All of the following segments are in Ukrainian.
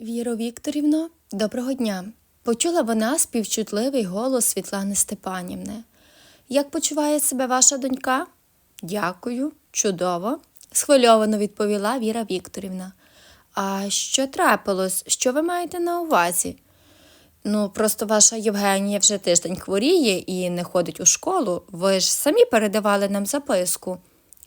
Віро Вікторівно, доброго дня. Почула вона співчутливий голос Світлани Степанівни. Як почуває себе ваша донька? Дякую, чудово, схвильовано відповіла Віра Вікторівна. А що трапилось? Що ви маєте на увазі? Ну, просто ваша Євгенія вже тиждень хворіє і не ходить у школу. Ви ж самі передавали нам записку.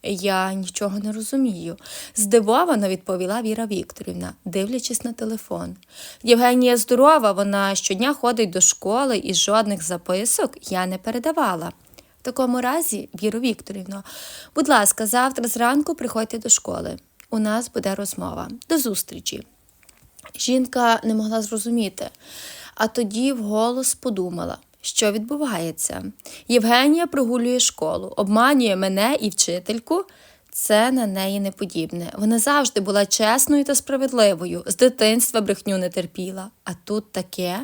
Я нічого не розумію, здивовано відповіла Віра Вікторівна, дивлячись на телефон. Євгенія здорова, вона щодня ходить до школи і жодних записок я не передавала. В такому разі, Віро Вікторівно, будь ласка, завтра зранку приходьте до школи. У нас буде розмова. До зустрічі. Жінка не могла зрозуміти, а тоді вголос подумала, що відбувається. Євгенія прогулює школу, обманює мене і вчительку. Це на неї не подібне. Вона завжди була чесною та справедливою, з дитинства брехню не терпіла. А тут таке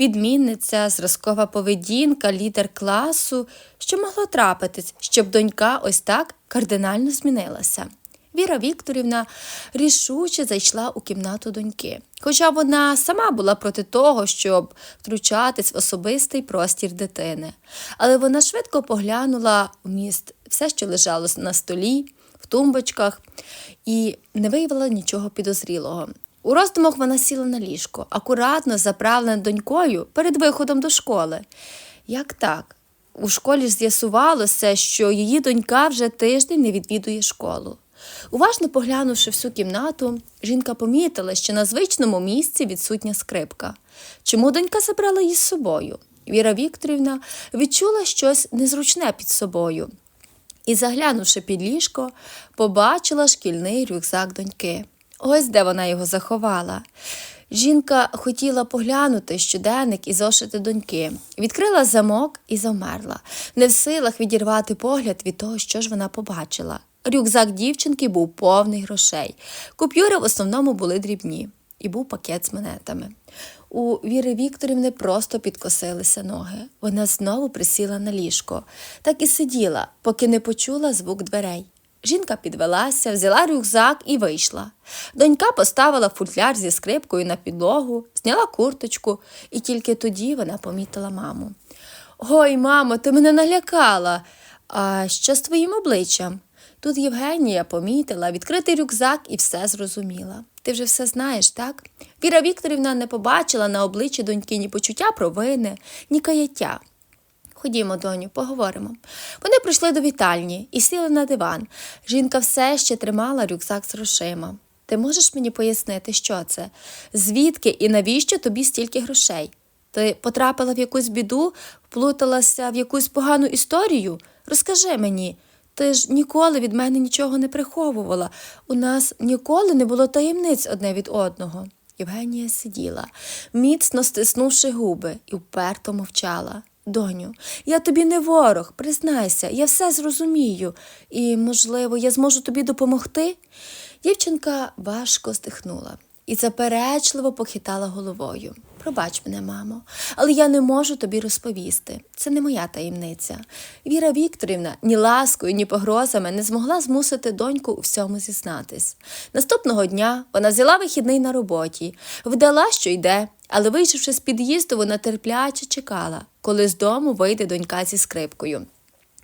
відмінниця, зразкова поведінка, лідер класу. Що могло трапитись, щоб донька ось так кардинально змінилася? Віра Вікторівна рішуче зайшла у кімнату доньки, хоча вона сама була проти того, щоб втручатись в особистий простір дитини. Але вона швидко поглянула в міст все, що лежало на столі, в тумбочках, і не виявила нічого підозрілого. У роздумах вона сіла на ліжко, акуратно заправлена донькою перед виходом до школи. Як так? У школі ж з'ясувалося, що її донька вже тиждень не відвідує школу. Уважно поглянувши всю кімнату, жінка помітила, що на звичному місці відсутня скрипка. Чому донька забрала її з собою? Віра Вікторівна відчула щось незручне під собою і, заглянувши під ліжко, побачила шкільний рюкзак доньки. Ось де вона його заховала. Жінка хотіла поглянути щоденник і зошити доньки, відкрила замок і завмерла, не в силах відірвати погляд від того, що ж вона побачила. Рюкзак дівчинки був повний грошей. Купюри в основному були дрібні, і був пакет з монетами. У Віри Вікторівни просто підкосилися ноги. Вона знову присіла на ліжко, так і сиділа, поки не почула звук дверей. Жінка підвелася, взяла рюкзак і вийшла. Донька поставила футляр зі скрипкою на підлогу, зняла курточку, і тільки тоді вона помітила маму. Ой, мамо, ти мене налякала. А що з твоїм обличчям? Тут Євгенія помітила відкритий рюкзак і все зрозуміла. Ти вже все знаєш, так? Віра Вікторівна не побачила на обличчі доньки ні почуття провини, ні каяття. Ходімо, доню, поговоримо. Вони прийшли до вітальні і сіли на диван. Жінка все ще тримала рюкзак з грошима. Ти можеш мені пояснити, що це? Звідки і навіщо тобі стільки грошей? Ти потрапила в якусь біду, вплуталася в якусь погану історію? Розкажи мені. Ти ж ніколи від мене нічого не приховувала. У нас ніколи не було таємниць одне від одного. Євгенія сиділа, міцно стиснувши губи, і вперто мовчала. Доню, я тобі не ворог, признайся, я все зрозумію, і, можливо, я зможу тобі допомогти. Дівчинка важко здихнула і заперечливо похитала головою. Пробач мене, мамо, але я не можу тобі розповісти. Це не моя таємниця. Віра Вікторівна ні ласкою, ні погрозами не змогла змусити доньку у всьому зізнатись. Наступного дня вона взяла вихідний на роботі, вдала, що йде, але, вийшовши з під'їзду, вона терпляче чекала, коли з дому вийде донька зі скрипкою.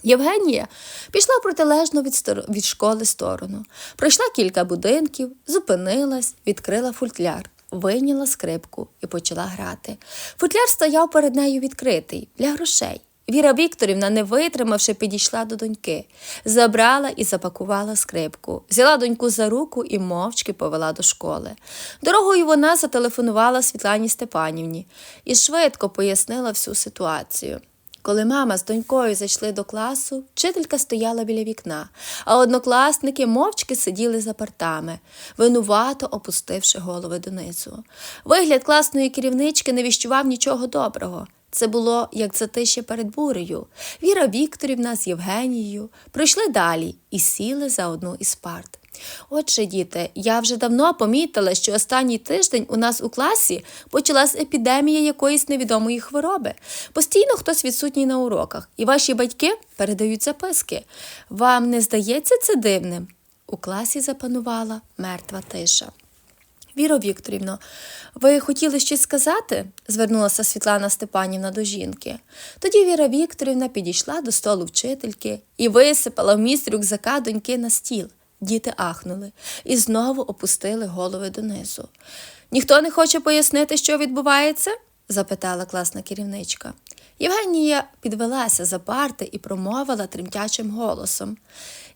Євгенія пішла в протилежну від, стор... від школи сторону, пройшла кілька будинків, зупинилась, відкрила футляр, вийняла скрипку і почала грати. Футляр стояв перед нею відкритий для грошей. Віра Вікторівна, не витримавши, підійшла до доньки, забрала і запакувала скрипку, взяла доньку за руку і мовчки повела до школи. Дорогою вона зателефонувала Світлані Степанівні і швидко пояснила всю ситуацію. Коли мама з донькою зайшли до класу, вчителька стояла біля вікна, а однокласники мовчки сиділи за партами, винувато опустивши голови донизу. Вигляд класної керівнички не віщував нічого доброго. Це було як затище перед бурею. Віра Вікторівна з Євгенією пройшли далі і сіли за одну із парт. Отже, діти, я вже давно помітила, що останній тиждень у нас у класі почалась епідемія якоїсь невідомої хвороби. Постійно хтось відсутній на уроках, і ваші батьки передають записки. Вам не здається це дивним? У класі запанувала мертва тиша. Віро Вікторівно, ви хотіли щось сказати? звернулася Світлана Степанівна до жінки. Тоді Віра Вікторівна підійшла до столу вчительки і висипала вміст рюкзака доньки на стіл. Діти ахнули і знову опустили голови донизу. Ніхто не хоче пояснити, що відбувається? запитала класна керівничка. Євгенія підвелася за парти і промовила тремтячим голосом.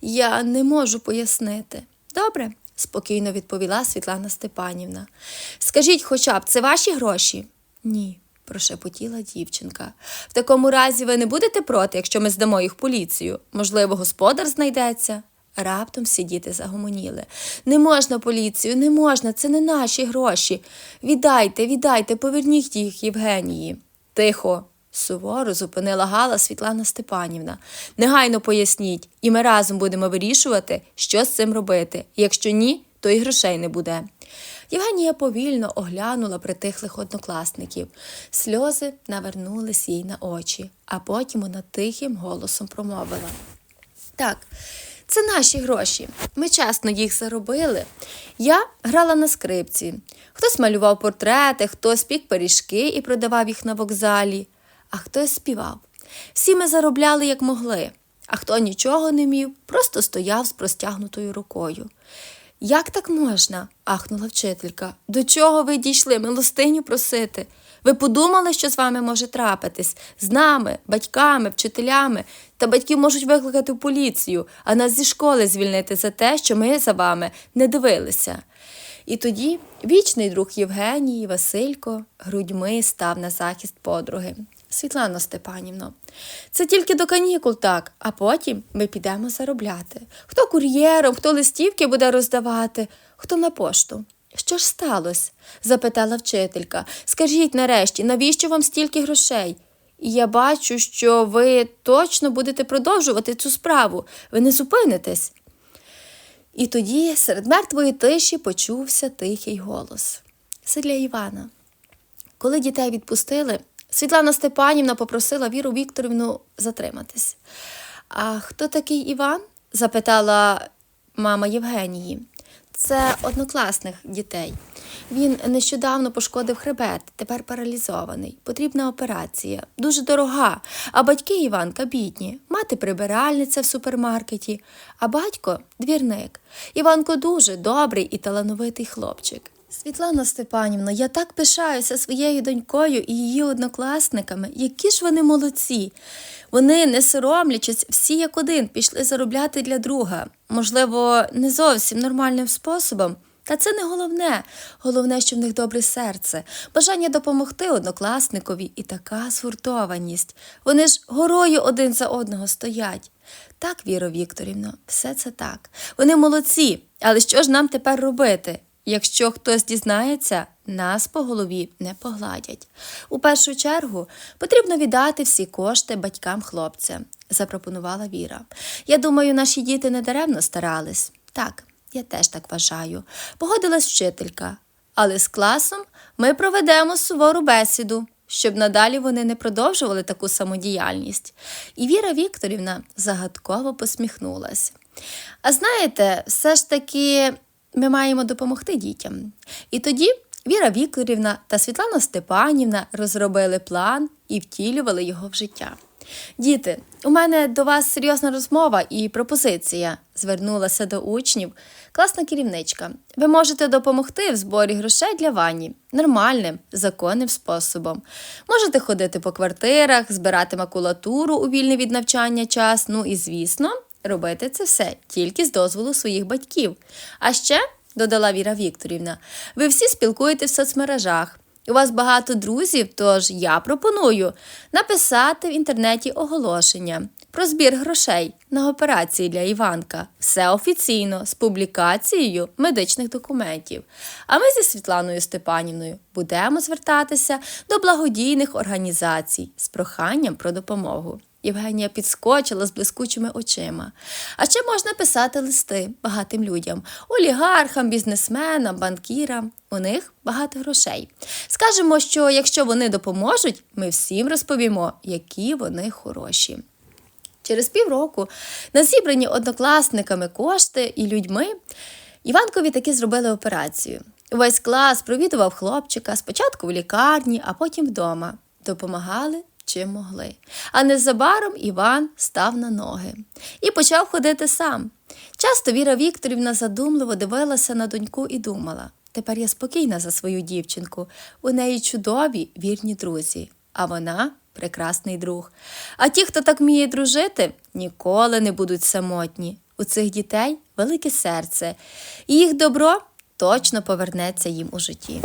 Я не можу пояснити. Добре, спокійно відповіла Світлана Степанівна. Скажіть, хоча б це ваші гроші? Ні, прошепотіла дівчинка. В такому разі ви не будете проти, якщо ми здамо їх поліцію? Можливо, господар знайдеться? Раптом всі діти загомоніли. Не можна поліцію, не можна, це не наші гроші. Віддайте, віддайте, поверніть їх Євгенії. Тихо, суворо зупинила Гала Світлана Степанівна. Негайно поясніть, і ми разом будемо вирішувати, що з цим робити. Якщо ні, то і грошей не буде. Євгенія повільно оглянула притихлих однокласників. Сльози навернулись їй на очі, а потім вона тихим голосом промовила. Так, це наші гроші. Ми чесно їх заробили. Я грала на скрипці. Хтось малював портрети, хтось пік пиріжки і продавав їх на вокзалі, а хтось співав. Всі ми заробляли як могли, а хто нічого не мів, просто стояв з простягнутою рукою. Як так можна? ахнула вчителька. До чого ви дійшли милостиню просити? Ви подумали, що з вами може трапитись? З нами, батьками, вчителями, та батьки можуть викликати поліцію, а нас зі школи звільнити за те, що ми за вами не дивилися. І тоді вічний друг Євгенії, Василько, грудьми став на захист подруги. Світлано Степанівно, це тільки до канікул так, а потім ми підемо заробляти. Хто кур'єром, хто листівки буде роздавати, хто на пошту. Що ж сталося? запитала вчителька. Скажіть нарешті, навіщо вам стільки грошей? Я бачу, що ви точно будете продовжувати цю справу, ви не зупинитесь. І тоді серед мертвої тиші почувся тихий голос. Це для Івана. Коли дітей відпустили, Світлана Степанівна попросила Віру Вікторівну затриматись. А хто такий Іван? запитала мама Євгенії. Це однокласних дітей. Він нещодавно пошкодив хребет, тепер паралізований. Потрібна операція, дуже дорога. А батьки Іванка бідні. Мати прибиральниця в супермаркеті, а батько двірник. Іванко дуже добрий і талановитий хлопчик. Світлана Степанівна, я так пишаюся своєю донькою і її однокласниками. Які ж вони молодці. Вони, не соромлячись, всі як один пішли заробляти для друга. Можливо, не зовсім нормальним способом. Та це не головне. Головне, що в них добре серце, бажання допомогти однокласникові і така згуртованість. Вони ж горою один за одного стоять. Так, Віро Вікторівно, все це так. Вони молодці, але що ж нам тепер робити? Якщо хтось дізнається, нас по голові не погладять. У першу чергу потрібно віддати всі кошти батькам хлопця, запропонувала Віра. Я думаю, наші діти не даремно старались. Так, я теж так вважаю. Погодилась вчителька. Але з класом ми проведемо сувору бесіду, щоб надалі вони не продовжували таку самодіяльність. І Віра Вікторівна загадково посміхнулась. А знаєте, все ж таки ми маємо допомогти дітям. І тоді Віра Вікторівна та Світлана Степанівна розробили план і втілювали його в життя. Діти, у мене до вас серйозна розмова і пропозиція, звернулася до учнів. Класна керівничка. Ви можете допомогти в зборі грошей для вані нормальним, законним способом. Можете ходити по квартирах, збирати макулатуру у вільний від навчання час. Ну і, звісно, робити це все тільки з дозволу своїх батьків. А ще, додала Віра Вікторівна, ви всі спілкуєте в соцмережах. У вас багато друзів, тож я пропоную написати в інтернеті оголошення про збір грошей на операції для Іванка. Все офіційно з публікацією медичних документів. А ми зі Світланою Степанівною будемо звертатися до благодійних організацій з проханням про допомогу. Євгенія підскочила з блискучими очима. А ще можна писати листи багатим людям, олігархам, бізнесменам, банкірам. У них багато грошей. Скажемо, що якщо вони допоможуть, ми всім розповімо, які вони хороші. Через півроку на зібрані однокласниками кошти і людьми Іванкові таки зробили операцію. Весь клас провідував хлопчика спочатку в лікарні, а потім вдома. Допомагали чим могли. А незабаром Іван став на ноги і почав ходити сам. Часто Віра Вікторівна задумливо дивилася на доньку і думала: тепер я спокійна за свою дівчинку. У неї чудові вірні друзі, а вона прекрасний друг. А ті, хто так вміє дружити, ніколи не будуть самотні. У цих дітей велике серце, і їх добро точно повернеться їм у житті.